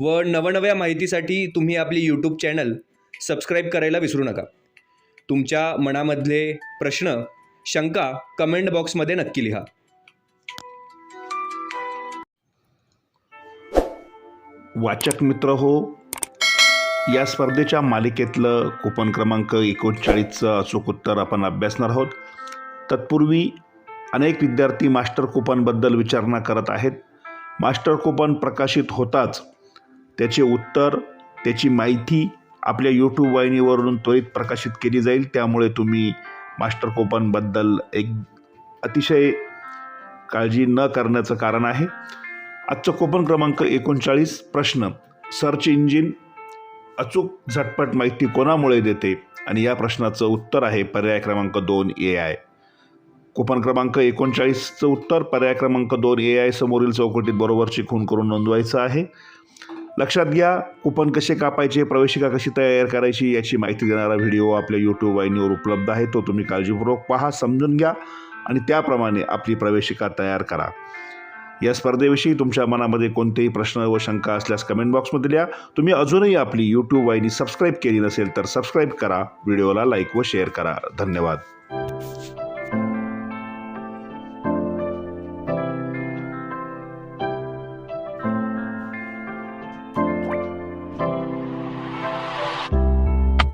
व नवनव्या माहितीसाठी तुम्ही आपली यूट्यूब चॅनल सबस्क्राईब करायला विसरू नका. तुमच्या मनामधले प्रश्न शंका कमेंट बॉक्समध्ये नक्की लिहा. वाचक मित्र हो या स्पर्धेच्या मालिकेतलं कुपन क्रमांक एकोणचाळीसचं अचूक उत्तर आपण अभ्यासणार आहोत. तत्पूर्वी अनेक विद्यार्थी मास्टर कुपनबद्दल विचारणा करत आहेत. मास्टर कुपन प्रकाशित होताच त्याचे उत्तर त्याची माहिती आपल्या यूट्यूब वाहिनीवरून त्वरित प्रकाशित केली जाईल. त्यामुळे तुम्ही मास्टर कोपनबद्दल एक अतिशय काळजी न करण्याचं कारण आहे. आजचं कोपन क्रमांक एकोणचाळीस प्रश्न सर्च इंजिन अचूक झटपट माहिती कोणामुळे देते? आणि या प्रश्नाचं उत्तर आहे पर्याय क्रमांक दोन ए आय कुपन क्रमांक एकोणचाळीसचं उत्तर पर्याय क्रमांक दोन ए आय समोरील चौकटीत बरोबरची खून करून नोंदवायचं आहे. लक्षात घ्या कुपन कसे कापायचे प्रवेशिका कशी तयार करायची याची माहिती देणारा व्हिडिओ आपल्या यूट्यूब वाहिनीवर उपलब्ध आहे तो तुम्ही काळजीपूर्वक पहा समजून घ्या आणि त्याप्रमाणे आपली प्रवेशिका तयार करा. या स्पर्धेविषयी तुमच्या मनामध्ये कोणतेही प्रश्न व शंका असल्यास कमेंट बॉक्समध्ये लिहा. तुम्ही अजूनही आपली यूट्यूब वाहिनी सबस्क्राईब केली नसेल तर सबस्क्राईब करा व्हिडिओला लाईक व शेअर करा. धन्यवाद.